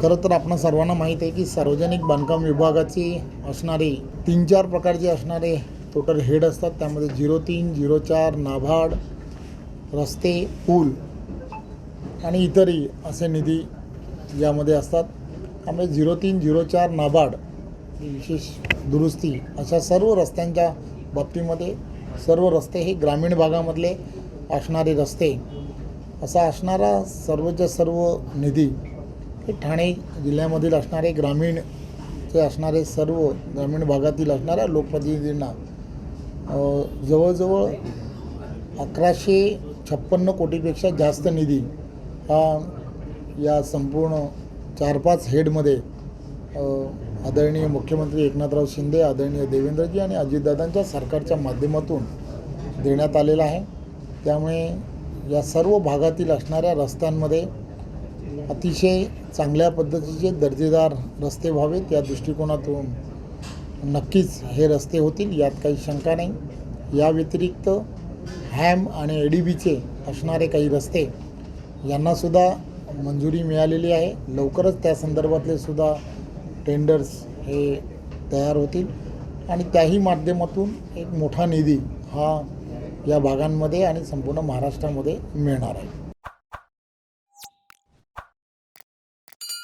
खरं तर आपण सर्वांना माहीत आहे की सार्वजनिक बांधकाम विभागाची असणारे तीन चार प्रकारचे असणारे टोटल हेड असतात. त्यामध्ये झिरो तीन झिरो चार नाभाड रस्ते पूल आणि इतरही असे निधी यामध्ये असतात. त्यामुळे झिरो तीन झिरो चार नाबार्ड विशेष दुरुस्ती अशा सर्व रस्त्यांच्या बाबतीमध्ये सर्व रस्ते हे ग्रामीण भागामधले असणारे रस्ते असा असणारा सर्वच्या सर्व निधी हे ठाणे जिल्ह्यामधील असणारे ग्रामीणचे असणारे सर्व ग्रामीण भागातील असणाऱ्या लोकप्रतिनिधींना जवळजवळ अकराशे छप्पन्न कोटीपेक्षा जास्त निधी हा या संपूर्ण चार पाच हेडमध्ये आदरणीय मुख्यमंत्री एकनाथराव शिंदे आदरणीय देवेंद्रजी आणि अजितदादांच्या सरकारच्या माध्यमातून देण्यात आलेला आहे. त्यामुळे या सर्व भागातील असणाऱ्या रस्त्यांमध्ये अतिशय चांगल्या पद्धतीचे दर्जेदार रस्ते व्हावेत या दृष्टिकोनातून नक्कीच हे रस्ते होतील यात काही शंका नाही. या व्यतिरिक्त हॅम आणि ए डी बीचे असणारे काही रस्ते यांनासुद्धा मंजुरी मिळालेली आहे. लवकरच त्या संदर्भातले सुद्धा टेंडर्स हे तयार होतील. आणि त्याही माध्यमातून एक मोठा निधी हा या भागांमध्ये आणि संपूर्ण महाराष्ट्रामध्ये मिळणार आहे.